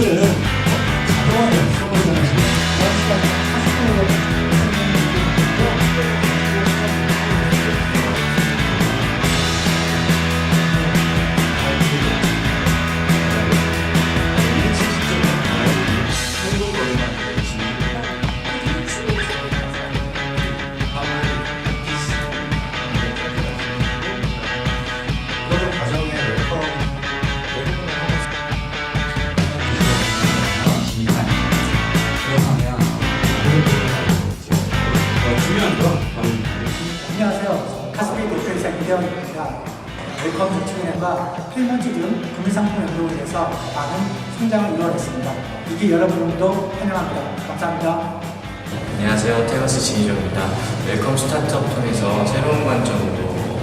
분들은 되었습니다. 웰컴 저축은행과 필문지 등 금융상품 연동을 해서 많은 성장을 이루어냈습니다. 이게 여러분도 환영합니다. 감사합니다. 안녕하세요. 테거스 진희정입니다. 웰컴 스타트업 통해서 새로운 관점으로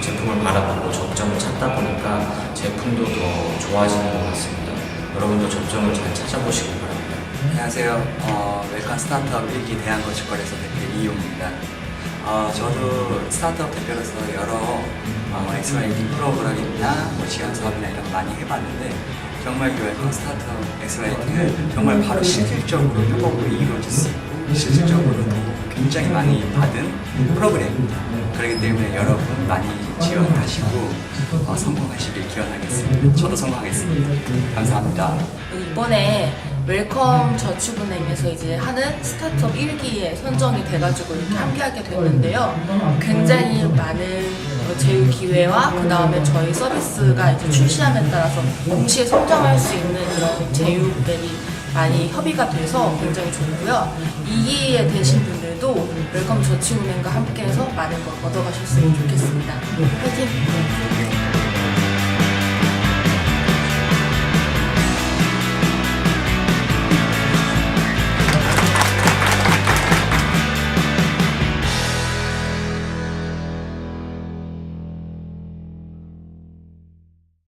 제품을 바라보고 접점을 찾다 보니까 제품도 더 좋아지는 것 같습니다. 여러분도 접점을 잘 찾아보시기 바랍니다. 안녕하세요. 어, 웰컴 스타트업 1기 대한거주거래소 대표 이용입니다. 어, 저도 스타트업 대표로서 여러 어, 엑스라이팅 프로그램이나 뭐 지원 사업이나 이런 거 많이 해봤는데 정말 이 웰컴 스타트업 엑스라이팅은 정말 바로 실질적으로 협업으로 이루어질 수 있고 실질적으로도 굉장히 많이 받은 프로그램입니다. 그렇기 때문에 여러분 많이 지원하시고 어, 성공하시길 기원하겠습니다. 저도 성공하겠습니다. 감사합니다. 이번에 웰컴 저축은행에서 이제 하는 스타트업 1기에 선정이 돼가지고 이렇게 함께하게 됐는데요. 굉장히 많은 어, 제휴 기회와 그 다음에 저희 서비스가 이제 출시함에 따라서 동시에 성장할 수 있는 이런 제휴들이 많이 협의가 돼서 굉장히 좋고요. 2기에 되신 분들도 웰컴 저축은행과 함께해서 많은 걸 얻어가셨으면 좋겠습니다. 화이팅!